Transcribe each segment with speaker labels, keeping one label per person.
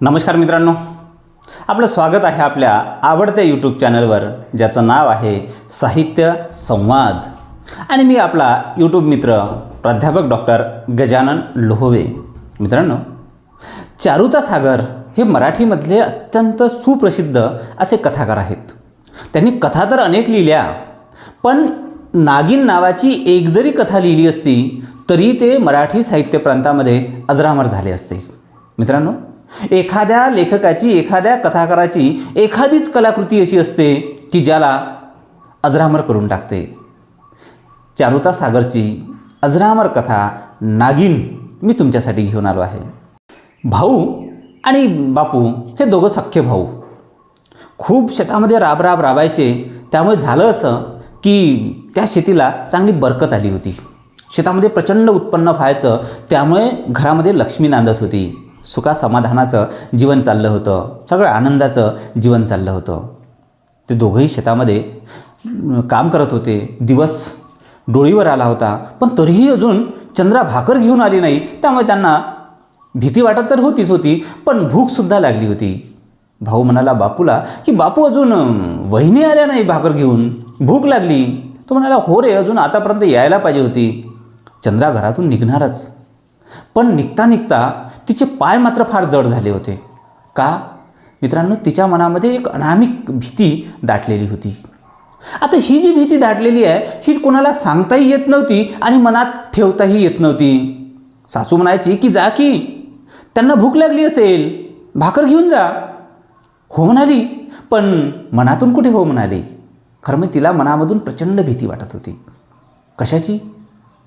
Speaker 1: नमस्कार मित्रांनो. आपलं स्वागत आहे आपल्या आवडत्या यूट्यूब चॅनलवर ज्याचं नाव आहे साहित्य संवाद. आणि मी आपला यूट्यूब मित्र प्राध्यापक डॉक्टर गजानन लोहवे. मित्रांनो चारुता सागर हे मराठीमधले अत्यंत सुप्रसिद्ध असे कथाकार आहेत. त्यांनी कथा तर अनेक लिहिल्या पण नागिन नावाची एक जरी कथा लिहिली असती तरी ते मराठी साहित्य प्रांतामध्ये अजरामर झाले असते. मित्रांनो एखाद्या लेखकाची एखाद्या कथाकाराची एखादीच कलाकृती अशी असते की ज्याला अजरामर करून टाकते. चारुता सागरची अजरामर कथा नागिन मी तुमच्यासाठी घेऊन आलो आहे. भाऊ आणि बापू हे दोघं सख्खे भाऊ. खूप शेतामध्ये राब राब राबायचे. त्यामुळे झालं असं की त्या शेतीला चांगली बरकत आली होती. शेतामध्ये प्रचंड उत्पन्न व्हायचं. त्यामुळे घरामध्ये लक्ष्मी नांदत होती. सुखा समाधानाचं जीवन चाललं होतं. सगळं आनंदाचं जीवन चाललं होतं. ते दोघंही शेतामध्ये काम करत होते. दिवस डोळीवर आला होता. पण तरीही अजून चंद्रा भाकर घेऊन आली नाही. त्यामुळे त्यांना भीती वाटत तर होतीच होती पण भूकसुद्धा लागली होती. भाऊ म्हणाला बापूला की बापू अजून वहिनी आल्या नाही भाकर घेऊन. भूक लागली. तो म्हणाला हो रे अजून आतापर्यंत यायला पाहिजे होती. चंद्रा घरातून निघणारच. पण निघता निघता तिचे पाय मात्र फार जड झाले होते. का? मित्रांनो तिच्या मनामध्ये एक अनामिक भीती दाटलेली होती. आता ही जी भीती दाटलेली आहे ही कोणाला सांगताही येत नव्हती आणि मनात ठेवताही येत नव्हती. सासू म्हणायची की जा की त्यांना भूक लागली असेल भाकर घेऊन जा. हो म्हणाली पण मनातून कुठे हो म्हणाली? खरं मग तिला मनामधून प्रचंड भीती वाटत होती. कशाची?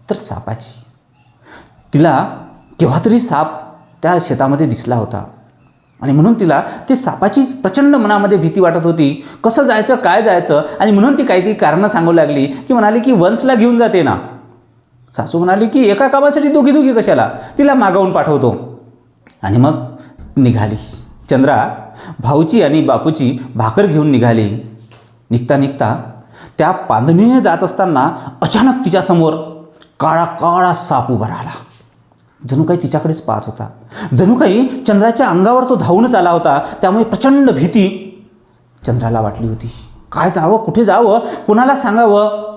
Speaker 1: तर सापाची. तिला केव्हा तरी साप त्या शेतामध्ये दिसला होता. आणि म्हणून तिला ते सापाची प्रचंड मनामध्ये भीती वाटत होती. कसं जायचं काय जायचं? आणि म्हणून ती काहीतरी कारणं सांगू लागली की म्हणाली की वंशला घेऊन जाते ना. सासू म्हणाली की एका कामासाठी दोघी दोघी कशाला? तिला मागवून पाठवतो. आणि मग निघाली. चंद्रा भाऊची आणि बापूची भाकर घेऊन निघाली. निघता निघता त्या पांधणीने जात असताना अचानक तिच्यासमोर काळा काळा साप उभा राहिला. जणू काही तिच्याकडेच पाहत होता. जणू काही चंद्राच्या अंगावर तो धावूनच आला होता. त्यामुळे प्रचंड भीती चंद्राला वाटली होती. काय जावं कुठे जावं कुणाला सांगावं?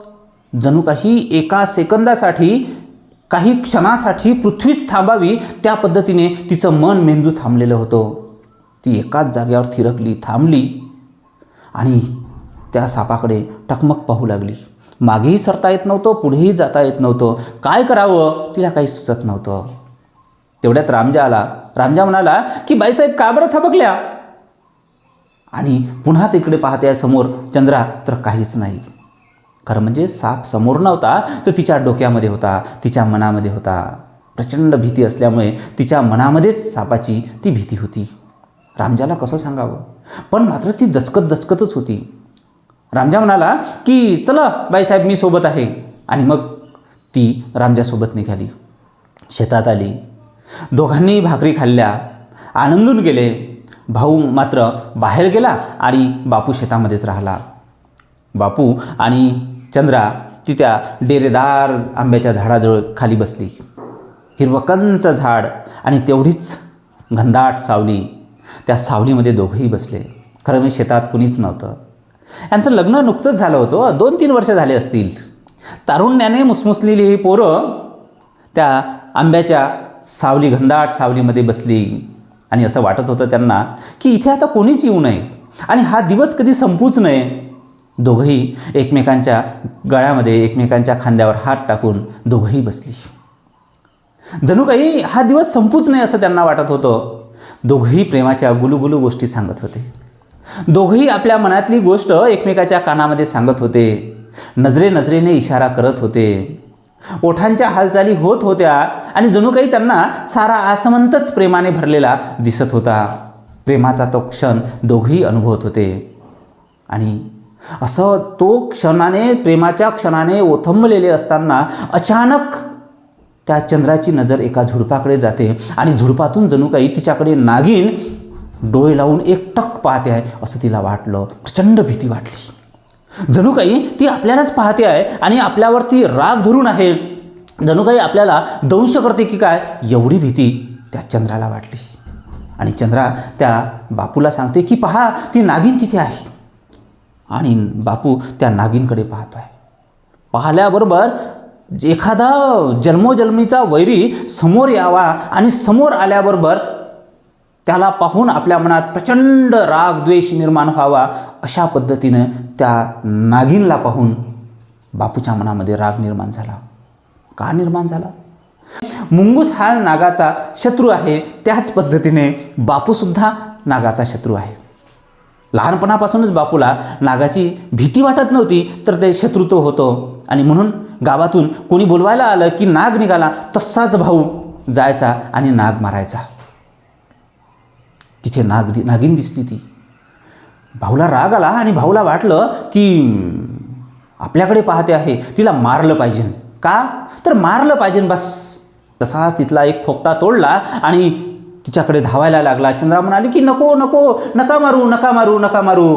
Speaker 1: जणू काही एका सेकंदासाठी काही क्षणासाठी पृथ्वीच थांबावी त्या पद्धतीने तिचं मन मेंदू थांबलेलं होतं. ती एकाच जागेवर थिरकली थांबली आणि त्या सापाकडे टकमक पाहू लागली. मागेही सरता येत नव्हतं पुढेही जाता येत नव्हतं. काय करावं? तिला काही सुचत नव्हतं. तेवढ्यात रामजा आला. रामजा म्हणाला की बाईसाहेब का बरं थबकल्या? आणि पुन्हा तिकडे पाहते समोर चंद्रा तर काहीच नाही. खरं म्हणजे साप समोर नव्हता तर तिच्या डोक्यामध्ये होता तिच्या मनामध्ये होता. प्रचंड भीती असल्यामुळे तिच्या मनामध्येच सापाची ती भीती होती. रामजाला कसं सांगावं? पण मात्र ती दचकत दचकतच होती. रामजा म्हणाला की चला बाईसाहेब मी सोबत आहे. आणि मग ती रामजासोबत निघाली. शेतात आली. दोघांनी भाकरी खाल्ल्या. आनंदून गेले. भाऊ मात्र बाहेर गेला आणि बापू शेतामध्येच राहिला. बापू आणि चंद्रा ती त्या डेरेदार आंब्याच्या झाडाजवळ खाली बसली. हिरवकंच झाड आणि तेवढीच घनदाट सावली. त्या सावलीमध्ये दोघंही बसले. खरं म्हणजे शेतात कुणीच नव्हतं. यांचं लग्न नुकतंच झालं होतं. दोन तीन वर्ष झाले असतील. तारुण्याने मुसमुसलेली ही पोरं त्या आंब्याच्या सावली घनदाट सावलीमध्ये बसली. आणि असं वाटत होतं त्यांना की इथे आता कोणीच येऊ नये. आणि हा दिवस कधी संपूच नये. दोघंही एकमेकांच्या गळ्यामध्ये एकमेकांच्या खांद्यावर हात टाकून दोघंही बसली. जणू काही हा दिवस संपूच नाही असं त्यांना वाटत होतं. दोघंही प्रेमाच्या गुलुगुलू गोष्टी सांगत होते. दोघंही आपल्या मनातली गोष्ट एकमेकाच्या कानामध्ये सांगत होते. नजरे नजरेने इशारा करत होते. ओठांच्या हालचाली होत होत्या आणि जणू काही त्यांना सारा आसमंतच प्रेमाने भरलेला दिसत होता. प्रेमाचा तो क्षण दोघंही अनुभवत होते. आणि असं तो क्षणाने प्रेमाच्या क्षणाने ओथंबलेले असताना अचानक त्या चंद्राची नजर एका झुडपाकडे जाते आणि झुडपातून जणू काही तिच्याकडे नागिन डोळे लावून एकटक पाहते आहे असं तिला वाटलं. प्रचंड भीती वाटली. जणू काही ती आपल्यालाच पाहते आहे आणि आपल्यावरती राग धरून आहे. जणू काही आपल्याला दंश करते की काय एवढी भीती त्या चंद्राला वाटली. आणि चंद्रा त्या बापूला सांगते की पहा ती नागिन तिथे आहे. आणि बापू त्या नागिनकडे पाहतो आहे. पाहिल्याबरोबर एखादा जन्मोजन्मीचा वैरी समोर यावा आणि समोर आल्याबरोबर त्याला पाहून आपल्या मनात प्रचंड राग द्वेष निर्माण व्हावा अशा पद्धतीनं त्या नागिनला पाहून बापूच्या मनामध्ये राग निर्माण झाला. का निर्माण झाला? मुंगूस हा नागाचा शत्रू आहे. त्याच पद्धतीने बापूसुद्धा नागाचा शत्रू आहे. लहानपणापासूनच बापूला नागाची भीती वाटत नव्हती तर ते शत्रुत्व होतं. आणि म्हणून गावातून कोणी बोलवायला आलं की नाग निघाला तसाच भाऊ जायचा आणि नाग मारायचा. तिथे नाग दि नागिन दिसली ती. भाऊला राग आला आणि भाऊला वाटलं की आपल्याकडे पाहते आहे तिला मारलं पाहिजे. का? तर मारलं पाहिजे बस. तसाच तिथला एक फोकटा तोडला आणि तिच्याकडे धावायला लागला. चंद्रा म्हणाली की नको नको नका मारू नका मारू नका मारू.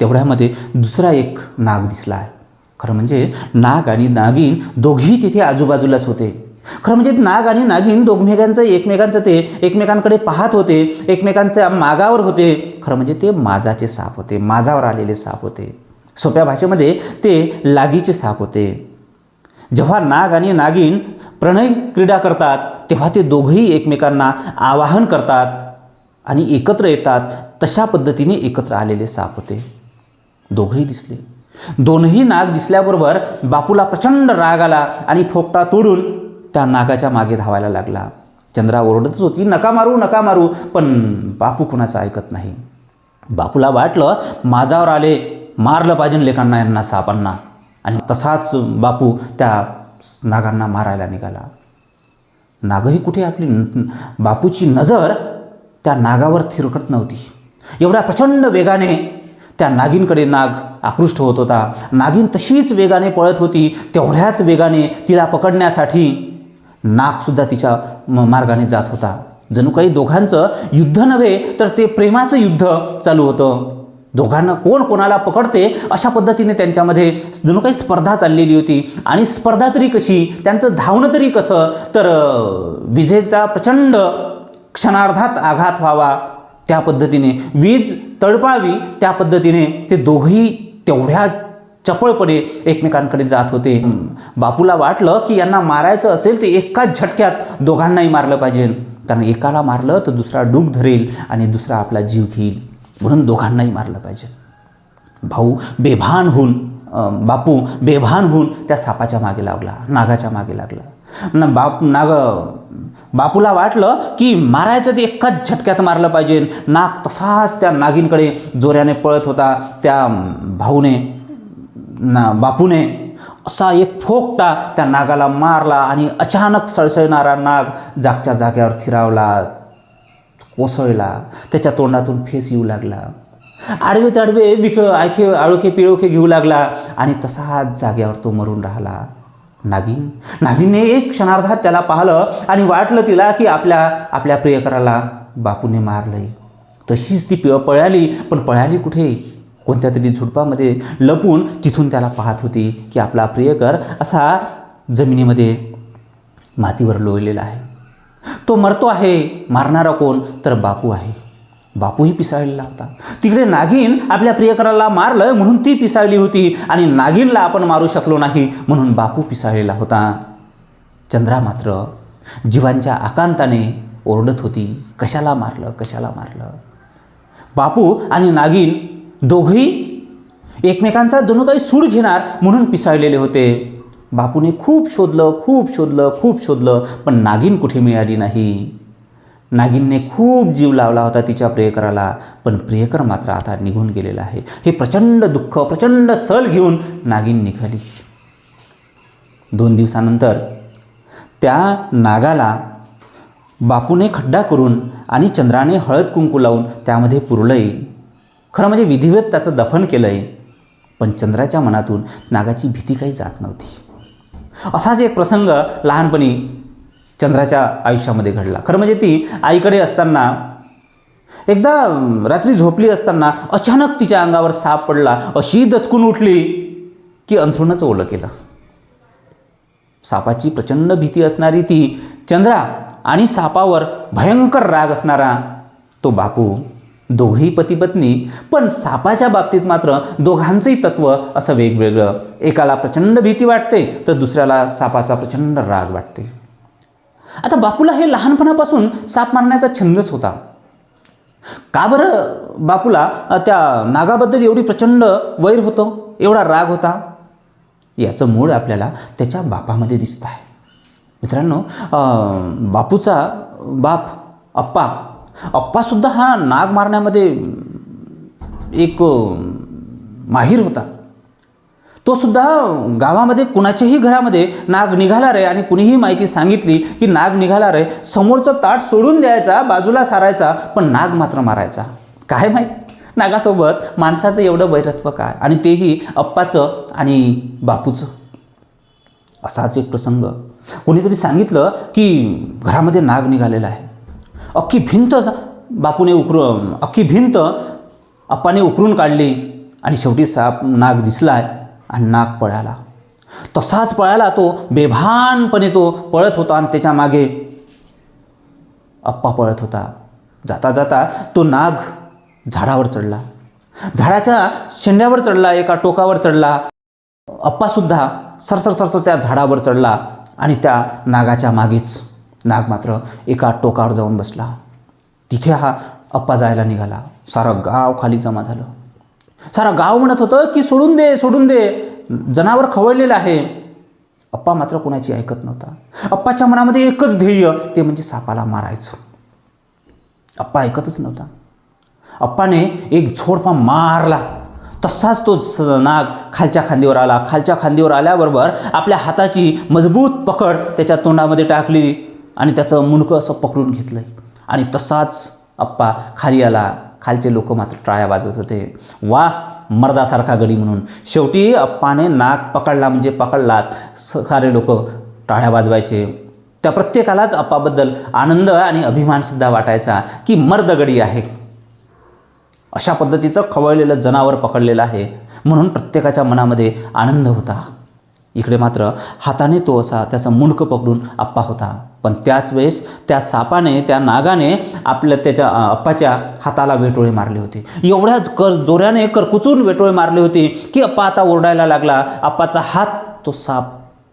Speaker 1: तेवढ्यामध्ये दुसरा एक नाग दिसला खरं म्हणजे नाग आणि नागिन दोघी तिथे आजूबाजूलाच होते. खरं म्हणजे नाग आणि नागिन दोघमेकांचं एकमेकांचं ते एकमेकांकडे पाहत होते एकमेकांच्या मागावर होते. खरं म्हणजे ते माजाचे साप होते माजावर आलेले साप होते. सोप्या भाषेमध्ये ते लागीचे साप होते. जेव्हा नाग आणि नागिन प्रणय क्रीडा करतात तेव्हा ते दोघंही एकमेकांना आवाहन करतात आणि एकत्र येतात. तशा पद्धतीने एकत्र आलेले साप होते. दोघंही दिसले. दोनही नाग दिसल्याबरोबर बापूला प्रचंड राग आला आणि फोकटा तोडून त्या नागाच्या मागे धावायला लागला. चंद्रा ओरडतच होती नका मारू नका मारू. पण बापू कुणाचं ऐकत नाही. बापूला वाटलं माझावर आले मारलं पाहिजे लेखांना यांना सापांना. आणि तसाच बापू त्या नागांना मारायला निघाला. नागही कुठे आपली न- बापूची नजर त्या नागावर थिरकत नव्हती. एवढ्या प्रचंड वेगाने त्या नागिनकडे नाग आकृष्ट होत होता. नागिन तशीच वेगाने पळत होती तेवढ्याच वेगाने तिला पकडण्यासाठी नागसुद्धा तिच्या म- मार्गाने जात होता. जणू काही दोघांचं युद्ध नव्हे तर ते प्रेमाचं युद्ध चालू होतं. दोघांना कोण कोणाला पकडते अशा पद्धतीने त्यांच्यामध्ये जणू काही स्पर्धा चाललेली होती. आणि स्पर्धा तरी कशी त्यांचं धावणं तरी कसं तर विजेचा प्रचंड क्षणार्धात आघात व्हावा त्या पद्धतीने वीज तडपावी त्या पद्धतीने ते दोघंही तेवढ्या चपळपणे एकमेकांकडे जात होते. बापूला वाटलं की यांना मारायचं असेल ते एकाच झटक्यात दोघांनाही मारलं पाहिजे. कारण एकाला मारलं तर दुसरा डूब धरेल आणि दुसरा आपला जीव घेईल. म्हणून दोघांनाही मारलं पाहिजे. भाऊ बेभान होऊन बापू बेभान होऊन त्या सापाच्या मागे लागला नागाच्या मागे लागला. न बाप नाग बापूला वाटलं की मारायचं ते एकाच झटक्यात मारलं पाहिजे. नाग तसाच त्या नागिनकडे जोऱ्याने पळत होता. त्या भाऊने ना बापूने असा एक फोकटा त्या नागाला मारला आणि अचानक सळसळणारा नाग जागच्या जाग्यावर थिरावला कोसळला त्याच्या तोंडातून फेस येऊ लागला. आडवे ताडवे विक आयखे आळोखे पिळोखे घेऊ लागला आणि तसाच जाग्यावर तो मरून राहिला. नागिन नागिनने एक क्षणार्धात त्याला पाहिलं आणि वाटलं तिला की आपल्या आपल्या प्रियकराला बापूने मारलंय. तशीच ती पिळ पळाली पण पळाली कुठे? कोणत्या तरी झुडपामध्ये लपून तिथून त्याला पाहत होती की आपला प्रियकर असा जमिनीमध्ये मातीवर लोळलेला आहे. तो मरतो आहे मारणारा कोण? तर बापू आहे. बापूही पिसाळलेला होता. तिकडे नागिन आपल्या प्रियकराला मारलं म्हणून ती पिसाळली होती आणि नागिनला आपण मारू शकलो नाही म्हणून बापू पिसाळलेला होता. चंद्रा मात्र जीवांच्या आकांताने ओरडत होती कशाला मारलं? कशाला मारलं? बापू आणि नागिन दोघंही एकमेकांचा जणू काही सूड घेणार म्हणून पिसाळलेले होते. बापूने खूप शोधलं खूप शोधलं खूप शोधलं पण नागिन कुठे मिळाली नाही. नागिनने खूप जीव लावला होता तिच्या प्रियकराला पण प्रियकर मात्र आता निघून गेलेला आहे. हे प्रचंड दुःख प्रचंड सल घेऊन नागिन निघाली. दोन दिवसानंतर त्या नागाला बापूने खड्डा करून आणि चंद्राने हळद कुंकू लावून त्यामध्ये पुरलंही खरं म्हणजे विधिवत त्याचं दफन केलं आहे पण चंद्राच्या मनातून नागाची भीती काही जात नव्हती. असाच एक प्रसंग लहानपणी चंद्राच्या आयुष्यामध्ये घडला. खरं म्हणजे ती आईकडे असताना एकदा रात्री झोपली असताना अचानक तिच्या अंगावर साप पडला अशी दचकून उठली की अंथरूणच ओलं केलं. सापाची प्रचंड भीती असणारी ती चंद्रा आणि सापावर भयंकर राग असणारा तो बापू दोघेही पती पत्नी पण सापाच्या बाबतीत मात्र दोघांचंही तत्व असं वेगवेगळं. एकाला प्रचंड भीती वाटते तर दुसऱ्याला सापाचा प्रचंड राग वाटते. आता बापूला हे लहानपणापासून साप मारण्याचा छंदच होता. का बरं बापूला त्या नागाबद्दल एवढी प्रचंड वैर होतं? एवढा राग होता? याचं मूळ आपल्याला त्याच्या बापामध्ये दिसत आहे मित्रांनो बापूचा बाप अप्पा अप्पासुद्धा हा नाग मारण्यामध्ये एक माहीर होता. तो सुद्धा गावामध्ये कुणाच्याही घरामध्ये नाग निघाला रे आणि कुणीही माहिती सांगितली की नाग निघाला रे समोरचं ताट सोडून द्यायचा बाजूला सारायचा पण नाग मात्र मारायचा. काय माहीत? नागासोबत माणसाचं एवढं वैरत्व काय? आणि तेही अप्पाचं आणि बापूचं. असाच एक प्रसंग. कोणीतरी सांगितलं की घरामध्ये नाग निघालेला आहे. अख्खी भिंत बापूने उकर अख्खी भिंत अप्पाने उकरून काढली आणि शेवटी साप नाग दिसलाय आणि नाग पळाला. तसाच पळाला तो बेभानपणे तो पळत होता आणि त्याच्यामागे अप्पा पळत होता. जाता जाता तो नाग झाडावर चढला. झाडाच्या शेंड्यावर चढला एका टोकावर चढला. अप्पासुद्धा सरसर सरसर त्या झाडावर चढला आणि त्या नागाच्या मागेच नाग मात्र एका टोकावर जाऊन बसला. तिथे हा अप्पा जायला निघाला. सारं गाव खाली जमा झालं. सारं गाव म्हणत होतं की सोडून दे सोडून दे. जनावर खवळलेलं आहे. अप्पा मात्र कोणाची ऐकत नव्हता. अप्पाच्या मनामध्ये एकच ध्येय ते म्हणजे सापाला मारायचं. अप्पा ऐकतच नव्हता. अप्पाने एक झोडपा मारला. तसाच तो स- नाग खालच्या खांदीवर आला. खालच्या खांदीवर आल्याबरोबर आपल्या हाताची मजबूत पकड त्याच्या तोंडामध्ये टाकली. आणि त्याचं मुंडकं असं पकडून घेतलं आणि तसाच अप्पा खाली आला. खालचे लोक मात्र टाळ्या वाजवत होते. वा मर्दासारखा गडी म्हणून. शेवटी अप्पाने नाक पकडला म्हणजे पकडलात. स- सारे लोक टाळ्या वाजवायचे. त्या प्रत्येकालाच अप्पाबद्दल आनंद आणि अभिमानसुद्धा वाटायचा की मर्दगडी आहे. अशा पद्धतीचं खवळलेलं जनावर पकडलेलं आहे. म्हणून प्रत्येकाच्या मनामध्ये आनंद होता. इकडे मात्र हाताने तो असा त्याचा मुंडकं पकडून आप्पा होता. पण त्याच वेळेस त्या सापाने त्या नागाने आपल्या त्याच्या अप्पाच्या हाताला वेटोळे मारले होते. एवढ्याच कर जोऱ्याने करकुचून वेटोळे मारले होते की अप्पा आता ओरडायला लागला. अप्पाचा हात तो साप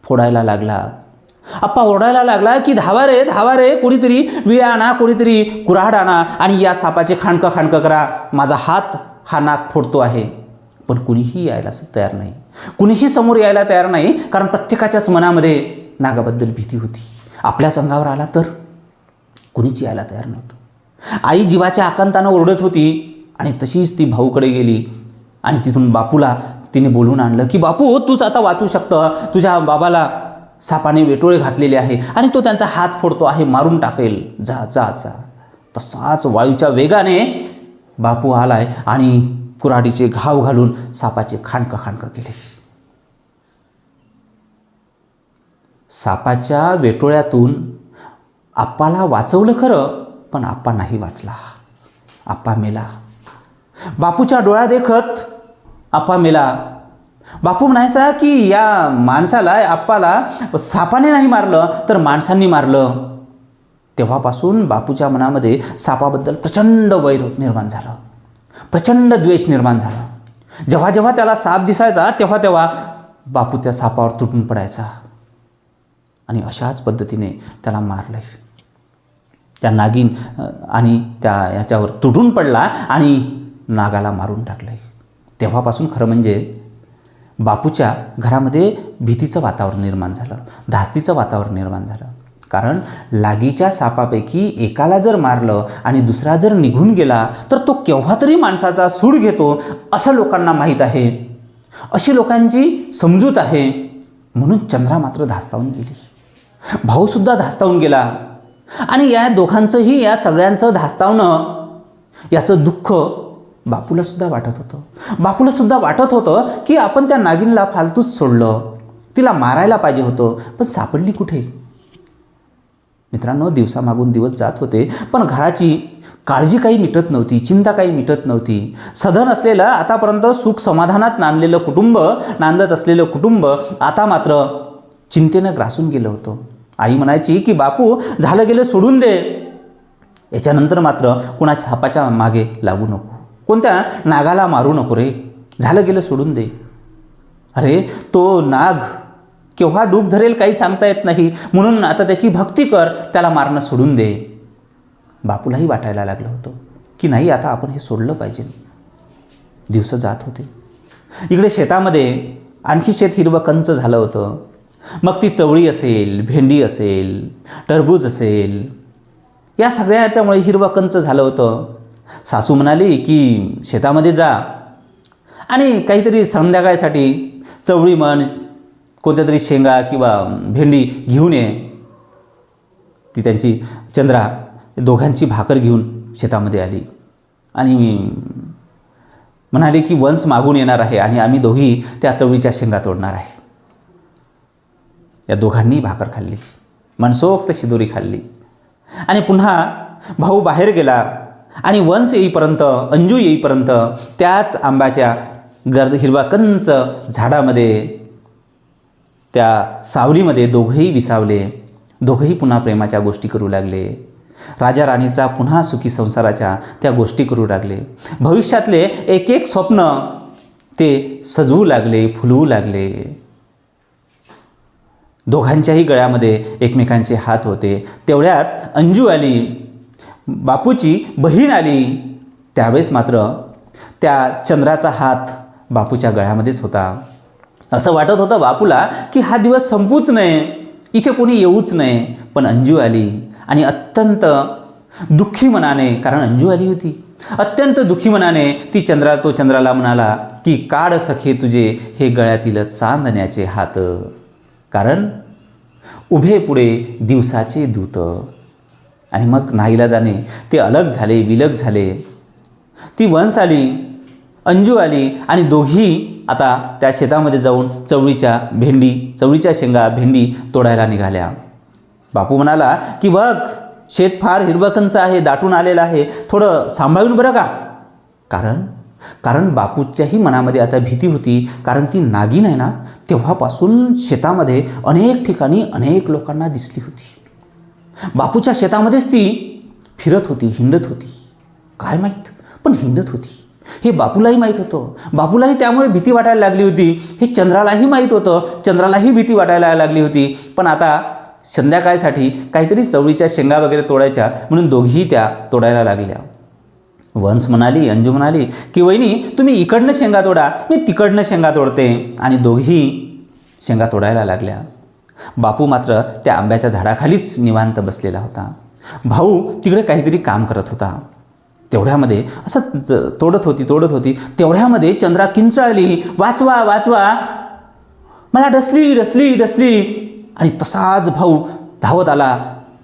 Speaker 1: फोडायला लागला. अप्पा ओरडायला लागला की धावा रे धावा रे कोणीतरी विळा आणा कोणीतरी कुऱ्हाड आणा आणि या सापाचे खाणकं खाणकं करा. माझा हात हा नाक फोडतो आहे. पण कुणीही यायला तयार नाही. कुणीही समोर यायला तयार नाही कारण प्रत्येकाच्याच मनामध्ये नागाबद्दल भीती होती. आपल्याच अंगावर आला तर कुणीच यायला तयार नव्हतं. आई जीवाच्या आकांतानं ओरडत होती आणि तशीच ती भाऊकडे गेली आणि तिथून बापूला तिने बोलून आणलं की बापू तूच आता वाचू शकतं. तुझ्या बाबाला सापाने वेटोळे घातलेले आहे आणि तो त्यांचा हात फोडतो आहे मारून टाकेल. जा जा जा. तसाच वायूच्या वेगाने बापू आलाय आणि कुऱ्हाडीचे घाव घालून सापाचे खाणकं खाणकं केले. सापाच्या वेटोळ्यातून आप्पाला वाचवलं खरं पण आप्पा नाही वाचला. आप्पा मेला. बापूच्या डोळ्या देखत आप्पा मेला. बापू म्हणायचा की या माणसाला आप्पाला सापाने नाही मारलं तर माणसांनी मारलं. तेव्हापासून बापूच्या मनामध्ये सापाबद्दल प्रचंड वैर निर्माण झालं. प्रचंड द्वेष निर्माण झाला. जेव्हा जेव्हा त्याला साप दिसायचा तेव्हा तेव्हा बापू त्या सापावर तुटून पडायचा. आणि अशाच पद्धतीने त्याला मारलं त्या नागिन आणि त्या याच्यावर तुटून पडला आणि नागाला मारून टाकलं तेव्हापासून खरं म्हणजे बापूच्या घरामध्ये भीतीचं वातावरण निर्माण झालं धास्तीचं वातावरण निर्माण झालं. कारण लागीच्या सापापैकी एकाला जर मारलं आणि दुसरा जर निघून गेला तर तो केव्हा तरी माणसाचा सूड घेतो असं लोकांना माहीत आहे. अशी लोकांची समजूत आहे. म्हणून चंद्रा मात्र धास्तावून गेली. भाऊसुद्धा धास्तावून गेला. आणि या दोघांचंही या सगळ्यांचं धास्तावणं याचं दुःख बापूलासुद्धा वाटत होतं. बापूलासुद्धा वाटत होतं की आपण त्या नागिनला फालतूच सोडलं. तिला मारायला पाहिजे होतं पण सापडली कुठे? मित्रांनो दिवसामागून दिवस जात होते पण घराची काळजी काही मिटत नव्हती चिंता काही मिटत नव्हती. सधन असलेलं आतापर्यंत सुख समाधानात नांदलेलं कुटुंब नांदत असलेलं कुटुंब आता मात्र चिंतेनं ग्रासून गेलं होतं. आई म्हणायची की बापू झालं गेलं सोडून दे. याच्यानंतर मात्र कुणा छापाच्या मागे लागू नको. कोणत्या नागाला मारू नको रे? झालं गेलं सोडून दे. अरे तो नाग केव्हा डूब धरेल काही सांगता येत नाही. म्हणून आता त्याची भक्ती कर त्याला मारणं सोडून दे. बापूलाही वाटायला लागलं होतं की नाही आता आपण हे सोडलं पाहिजे. दिवस जात होते. इकडे शेतामध्ये आणखी शेत हिरवं कंच झालं होतं. मग ती चवळी असेल भेंडी असेल टरबूज असेल या सगळ्याच्यामुळे हिरवं कंच झालं होतं. सासू म्हणाली की शेतामध्ये जा. आणि काहीतरी संध्याकाळसाठी चवळी म्हण कोणत्या तरी शेंगा किंवा भेंडी घेऊन ये. ती त्यांची चंद्रा दोघांची भाकर घेऊन शेतामध्ये आली. आणि म्हणाले की वंश मागून येणार आहे आणि आम्ही दोघी त्या चवळीच्या शेंगा तोडणार आहे. या दोघांनी भाकर खाल्ली. मनसोक्त शिदोरी खाल्ली. आणि पुन्हा भाऊ बाहेर गेला. आणि वंश येईपर्यंत अंजू येईपर्यंत त्याच आंब्याच्या गर्द हिरवा कंच झाडामध्ये त्या सावलीमध्ये दोघंही विसावले. दोघंही पुन्हा प्रेमाच्या गोष्टी करू लागले. राजा राणीचा पुन्हा सुखी संसाराच्या त्या गोष्टी करू लागले. भविष्यातले एक एक स्वप्न ते सजवू लागले फुलवू लागले. दोघांच्याही गळ्यामध्ये एकमेकांचे हात होते. तेवढ्यात अंजू आली बापूची बहीण आली. त्यावेळेस मात्र त्या चंद्राचा हात बापूच्या गळ्यामध्येच होता. असं वाटत होतं बापूला की हा दिवस संपूच नये. इथे कोणी येऊच नये. पण अंजू आली आणि अत्यंत दुःखी मनाने कारण अंजू आली होती. अत्यंत दुःखी मनाने ती चंद्रा तो चंद्राला म्हणाला की काढ सखे तुझे हे गळ्यातील चांदण्याचे हात. कारण उभे पुढे दिवसाचे दूत. आणि मग नाईला जाणे ते अलग झाले विलग झाले. ती वंस आली अंजू आली आणि दोघी आता त्या शेतामध्ये जाऊन चवळीच्या भेंडी चवळीच्या शेंगा भेंडी तोडायला निघाल्या. बापू म्हणाला की बघ शेत फार हिरवकंच आहे दाटून आलेलं आहे. थोडं सांभाळून बरं का? कारण कारण बापूच्याही मनामध्ये आता भीती होती. कारण ती नागिन आहे ना तेव्हापासून शेतामध्ये अनेक ठिकाणी अनेक लोकांना दिसली होती. बापूच्या शेतामध्येच ती फिरत होती हिंडत होती. काय माहीत पण हिंडत होती. हे बापूलाही माहीत होतं. बापूलाही त्यामुळे भीती वाटायला लागली होती. हे चंद्रालाही माहीत होतं. चंद्रालाही भीती वाटायला लागली होती. पण आता संध्याकाळसाठी काहीतरी चवळीच्या शेंगा वगैरे तोडायच्या म्हणून दोघीही त्या तोडायला लागल्या. वंश म्हणाली अंजू म्हणाली की वहिनी तुम्ही इकडनं शेंगा तोडा मी तिकडनं शेंगा तोडते. आणि दोघी शेंगा तोडायला लागल्या. बापू मात्र त्या आंब्याच्या झाडाखालीच निवांत बसलेला होता. भाऊ तिकडे काहीतरी काम करत होता. तेवढ्यामध्ये असं तोडत होती तोडत होती. तेवढ्यामध्ये चंद्रा किंचाळली. वाचवा वाचवा. मला डसली डसली डसली. आणि तसाच भाऊ धावत आला.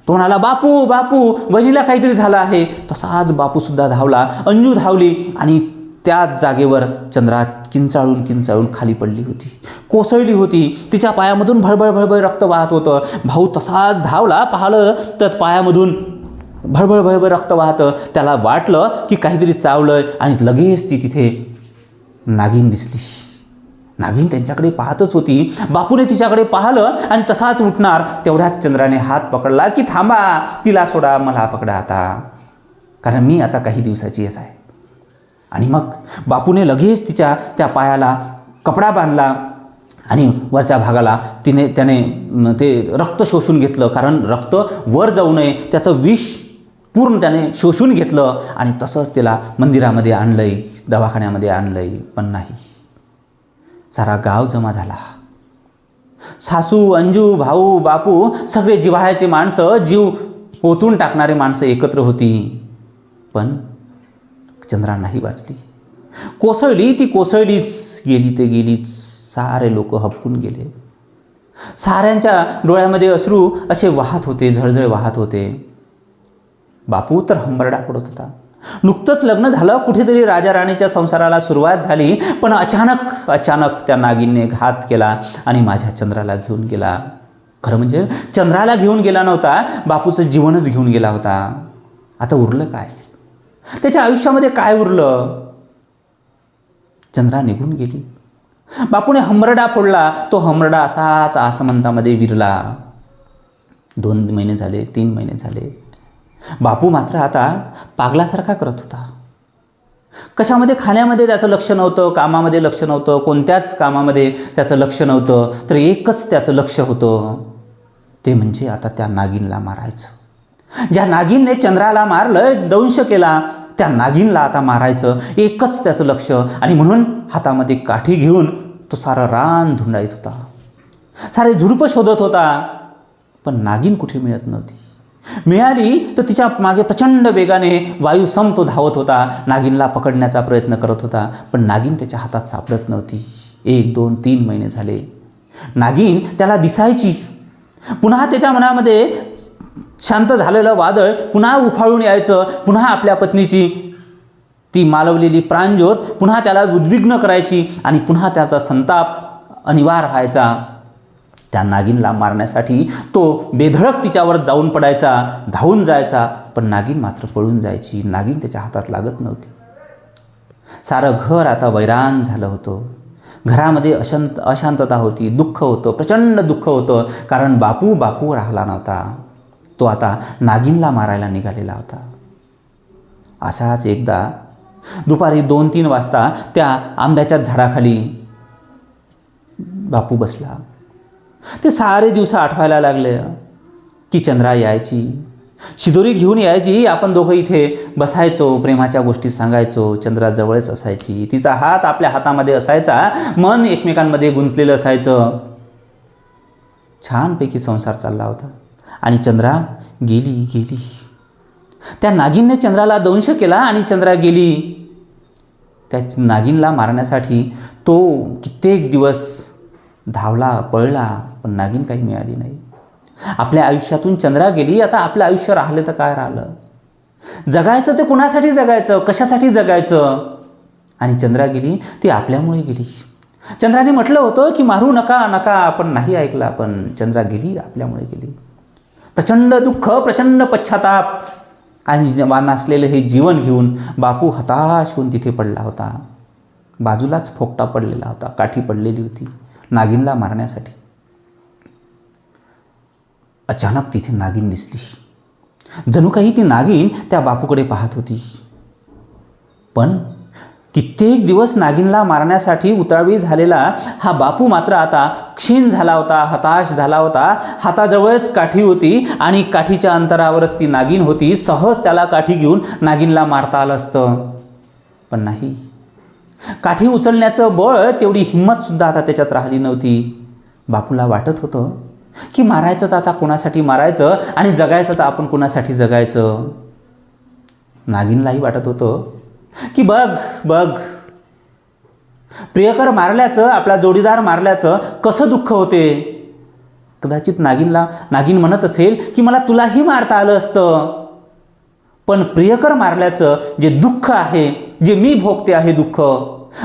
Speaker 1: तो म्हणाला बापू बापू वहिनीला काहीतरी झालं आहे. तसाच बापूसुद्धा धावला. अंजू धावली आणि त्याच जागेवर चंद्रा किंचाळून किंचाळून खाली पडली होती. कोसळली होती. तिच्या पायामधून भळबळ भळबळ रक्त वाहत होतं. भाऊ तसाच धावला पाहिलं तर पायामधून भळभळ भळभळ रक्त वाहतं. त्याला वाटलं की काहीतरी चावलं आणि लगेच ती तिथे नागिन दिसली. नागिन त्यांच्याकडे पाहतच होती. बापूने तिच्याकडे पाहिलं आणि तसाच उठणार. तेवढ्याच चंद्राने हात पकडला की थांबा तिला सोडा मला पकडा आता. कारण मी आता काही दिवसाची आहे. आणि मग बापूने लगेच तिच्या त्या पायाला कपडा बांधला आणि वरच्या भागाला तिने त्याने ते रक्त शोषून घेतलं. कारण रक्त वर जाऊ नये त्याचं विष पूर्ण त्याने शोषून घेतलं आणि तसंच तिला मंदिरामध्ये आणलंय दवाखान्यामध्ये आणलंय पण नाही. सारा गाव जमा झाला. सासू अंजू भाऊ बापू सगळे जिव्हाळ्याचे माणसं जीव ओतून टाकणारे माणसं एकत्र होती. पण चंद्रा नाही वाचली. कोसळली ती कोसळलीच गेली ते गेलीच सारे लोक हपकून गेले. साऱ्यांच्या डोळ्यामध्ये अश्रू असे वाहत होते झळझळ वाहत होते. बापू तर हंबरडा पडत होता. नुकतंच लग्न झालं कुठेतरी राजा राणीच्या संसाराला सुरुवात झाली पण अचानक अचानक त्या नागिनने घात केला आणि माझ्या चंद्राला घेऊन गेला. खरं म्हणजे चंद्राला घेऊन गेला नव्हता बापूचं जीवनच घेऊन गेला होता. आता उरलं काय? त्याच्या आयुष्यामध्ये काय उरलं? चंद्रा निघून गेली. बापूने हमरडा फोडला तो हमरडा असाच आसमंतामध्ये विरला. दोन महिने झाले तीन महिने झाले. बापू मात्र आता पागलासारखा करत होता. कशामध्ये खाण्यामध्ये त्याचं लक्ष नव्हतं कामामध्ये लक्ष नव्हतं कोणत्याच कामामध्ये त्याचं लक्ष नव्हतं तर एकच त्याचं लक्ष होतं. ते म्हणजे आता त्या नागिनला मारायचं. ज्या नागिनने चंद्राला मारलं दंश केला त्या नागिनला आता मारायचं. एकच त्याचं लक्ष आणि म्हणून हातामध्ये काठी घेऊन तो सारा रान धुंडाळीत होता. सारे झुडपं शोधत होता पण नागिन कुठे मिळत नव्हती. मिळाली तर तिच्यामागे प्रचंड वेगाने वायुसम तो धावत होता. नागिनला पकडण्याचा प्रयत्न करत होता पण नागिन त्याच्या हातात सापडत नव्हती. एक दोन तीन महिने झाले. नागिन त्याला दिसायची. पुन्हा त्याच्या मनामध्ये शांत झालेलं वादळ पुन्हा उफाळून यायचं. पुन्हा आपल्या पत्नीची ती मालवलेली प्राणज्योत पुन्हा त्याला उद्विग्न करायची आणि पुन्हा त्याचा संताप अनिवार्य व्हायचा. त्या नागिनला मारण्यासाठी तो बेधडक तिच्यावर जाऊन पडायचा धावून जायचा पण नागिन मात्र पळून जायची. नागिन त्याच्या हातात लागत नव्हती. सारं घर आता वैरान झालं होतं. घरामध्ये अशांत अशांतता होती दुःख होतं प्रचंड दुःख होतं कारण बापू बापू राहिला नव्हता. तो आता नागिनला मारायला निघालेला होता. असाच एकदा दुपारी दोन तीन वाजता त्या आंब्याच्या झाडाखाली बापू बसला. ते सारे दिवस आठवायला लागले. की चंद्रा यायची. शिदोरी घेऊन यायची. आपण दोघं इथे बसायचो प्रेमाच्या गोष्टी सांगायचो चंद्रा जवळच असायची. तिचा हात आपल्या हातामध्ये असायचा. मन एकमेकांमध्ये गुंतलेलं असायचं. छानपैकी संसार चालला होता. आणि चंद्रा गेली गेली. त्या नागिनने चंद्राला दंश केला आणि चंद्रा गेली. त्या नागिनला मारण्यासाठी तो कित्येक दिवस धावला पळला पण नागिन काही मिळाली नाही. आपल्या आयुष्यातून चंद्रा गेली आता आपलं आयुष्य राहिलं तर काय राहिलं? जगायचं ते कुणासाठी जगायचं? कशासाठी जगायचं? आणि चंद्रा गेली ती आपल्यामुळे गेली. चंद्राने म्हटलं होतं की मारू नका नका आपण नाही ऐकलं आपण चंद्रा गेली आपल्यामुळे गेली. प्रचंड दुःख प्रचंड पश्चाताप आणि नसलेलं असलेलं हे जीवन घेऊन बापू हताश होऊन तिथे पडला होता. बाजूलाच फोकटा पडलेला होता काठी पडलेली होती. नागिनला मारण्यासाठी. अचानक तिथे नागिन दिसली. जणू काही ती नागिन त्या बापूकडे पाहत होती. पण कित्येक दिवस नागिनला मारण्यासाठी उतावी झालेला हा बापू मात्र आता क्षीण झाला होता हताश झाला होता. हाताजवळच काठी होती आणि काठीच्या अंतरावरच ती नागिन होती. सहज त्याला काठी घेऊन नागिनला मारता आलं असतं. पण नाही. काठी उचलण्याचं बळ तेवढी हिंमतसुद्धा आता त्याच्यात राहिली नव्हती. बापूला वाटत होतं की मारायचं तर आता कुणासाठी मारायचं आणि जगायचं तर आपण कुणासाठी जगायचं? नागिनलाही वाटत होतं की बघ बघ. प्रियकर मारल्याचं आपला जोडीदार मारल्याचं कसं दुःख होते? कदाचित नागिनला नागिन म्हणत असेल की मला तुलाही मारता आलं असतं. पण प्रियकर मारल्याचं जे दुःख आहे जे मी भोगते आहे दुःख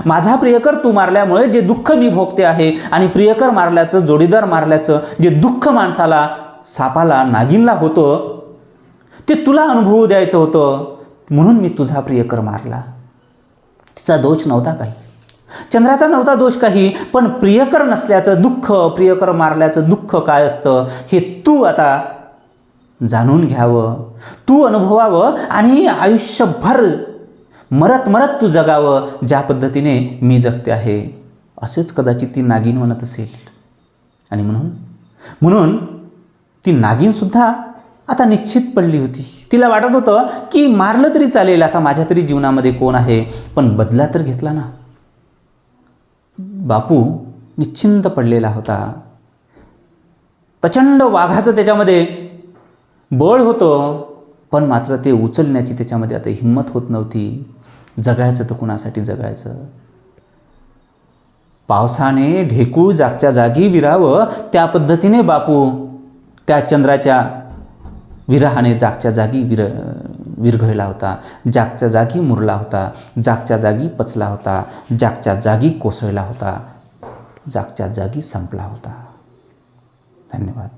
Speaker 1: माझा प्रियकर तू मारल्यामुळे जे दुःख मी भोगते आहे आणि प्रियकर मारल्याचं जोडीदार मारल्याचं जे दुःख माणसाला सापाला नागिनला होतं ते तुला अनुभवू द्यायचं होतं. म्हणून मी तुझा प्रियकर मारला. तिचा दोष नव्हता काही. चंद्राचा नव्हता दोष काही पण प्रियकर नसल्याचं दुःख प्रियकर मारल्याचं दुःख काय असतं हे तू आता जाणून घ्यावं. तू अनुभवावं आणि आयुष्यभर मरत मरत तू जगावं ज्या पद्धतीने मी जगते आहे. असेच कदाचित ती नागिन म्हणत असेल. आणि म्हणून? म्हणून ती नागिनसुद्धा आता निश्चित पडली होती. तिला वाटत होतं की मारलं तरी चालेल आता माझ्या तरी जीवनामध्ये कोण आहे? पण बदला तर घेतला ना. बापू निश्चिंत पडलेला होता. प्रचंड वाघाचं त्याच्यामध्ये बळ होतं पण मात्र ते उचलण्याची त्याच्यामध्ये आता हिंमत होत नव्हती. जगायचं तर कुणासाठी जगायचं? पावसाने ढेकूळ जागच्या जागी विरावं त्या पद्धतीने बापू त्या चंद्राच्या विरहाने जागच्या जागी विर विरघळला होता. जागच्या जागी मुरला होता. जागच्या जागी पचला होता. जागच्या जागी कोसळला होता. जागच्या जागी संपला होता. धन्यवाद.